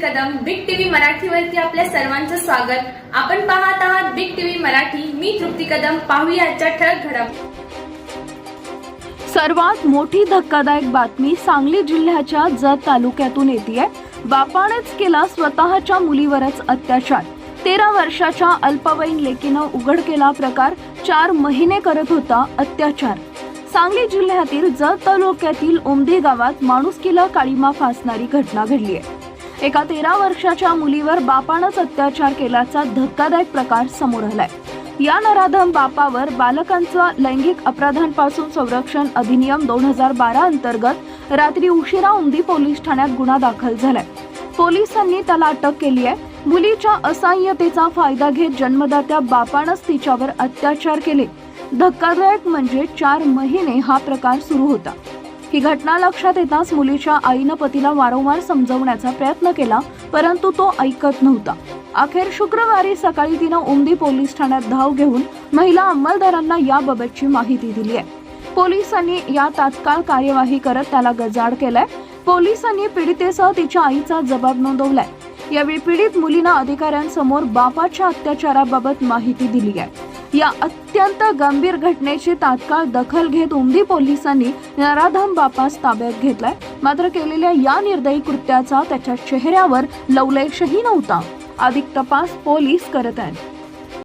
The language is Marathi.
मराठीवरती आपल्या सर्वांचं स्वागत. आपण पाहत आहात बिग टीव्ही मराठी. मी तृप्ती कदम. पाहूया आजच्या ठळक घडामोडी सर्वात मोठी धक्कादायक बातमी सांगली जिल्ह्याच्या जत तालुक्यातून येते बापानेच केला स्वतःच्या मुलीवरच अत्याचार. तेरा वर्षाच्या अल्पवयीन लेकीनं उघड केला प्रकार. चार महिने करत होता अत्याचार. सांगली जिल्ह्यातील जत तालुक्यातील ओमदे गावात माणुसकीला काळीमा फासणारी घटना घडली आहे एका तेरा वर्षाच्या मुलीवर बापानंच अत्याचार केल्याचा धक्कादायक प्रकार समोर आलाय. या नराधम बापावर बालकांचा लैंगिक अपराधांपासून संरक्षण अधिनियम दोन हजार बारा अंतर्गत रात्री उशिरा उमदी पोलीस ठाण्यात गुन्हा दाखल झालाय. पोलिसांनी त्याला अटक केली आहे. मुलीच्या असहाय्यतेचा फायदा घेत जन्मदात्या बापानंच तिच्यावर अत्याचार केले. धक्कादायक म्हणजे चार महिने हा प्रकार सुरू होता. ही घटना लक्षात येताच मुलीच्या आईनं पतीला वारंवार समजवण्याचा प्रयत्न केला परंतु तो ऐकत नव्हता. अखेर शुक्रवारी सकाळी तिनं उमदी पोलीस ठाण्यात धाव घेऊन महिला अंमलदारांना याबाबतची माहिती दिली आहे. पोलिसांनी या तात्काळ कार्यवाही करत त्याला गजाड केलाय. पोलिसांनी पीडितेसह तिच्या आईचा जबाब नोंदवलाय. यावेळी पीडित मुलीनं अधिकाऱ्यांसमोर बापाच्या अत्याचाराबाबत माहिती दिली आहे. या अत्यंत गंभीर घटनेची तात्काळ दखल घेत उमदी पोलिसांनी नराधाम बापास ताब्यात घेतलाय. मात्र केलेल्या या निर्दयी कृत्याचा त्याच्या चेहऱ्यावर लवलेशही नव्हता. अधिक तपास पोलीस करत आहेत.